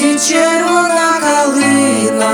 червона калина.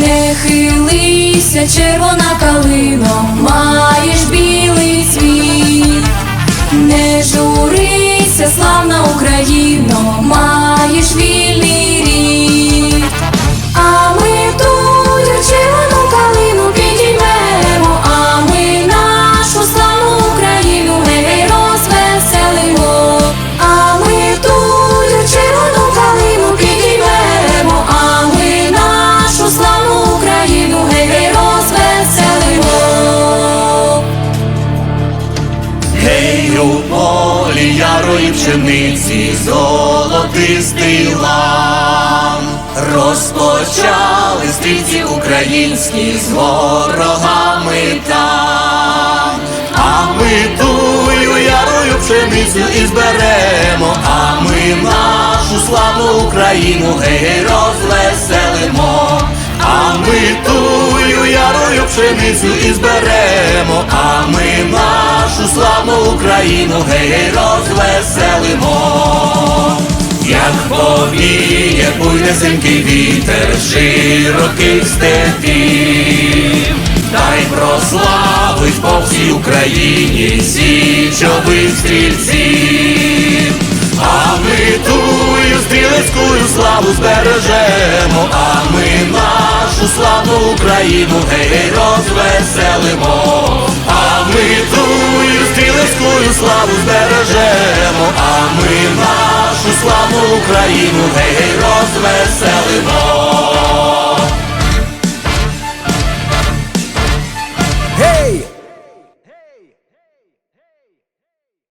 Не хилися, червона калино, маєш білий цвіт, не журися, славна Україно. Гей, у полі ярої пшениці золотистий лан Розпочали стрільці українські з ворогами там. А ми тую ярою пшеницю і зберемо, а ми нашу славну Україну гей розвеселимо, а ми тую ярою пшеницю і зберемо, а ми нашу славну Україну гей розвеселимо. Як повіє буйнесенький вітер широких степів, та й прославить по всій Україні січових стрільців. А ми тую стрілецькую славу збережемо, а ми нашу славну Україну гей розвеселимо, а ми стрілецькую славу збережемо, а ми нашу славну Україну гей розвеселимо.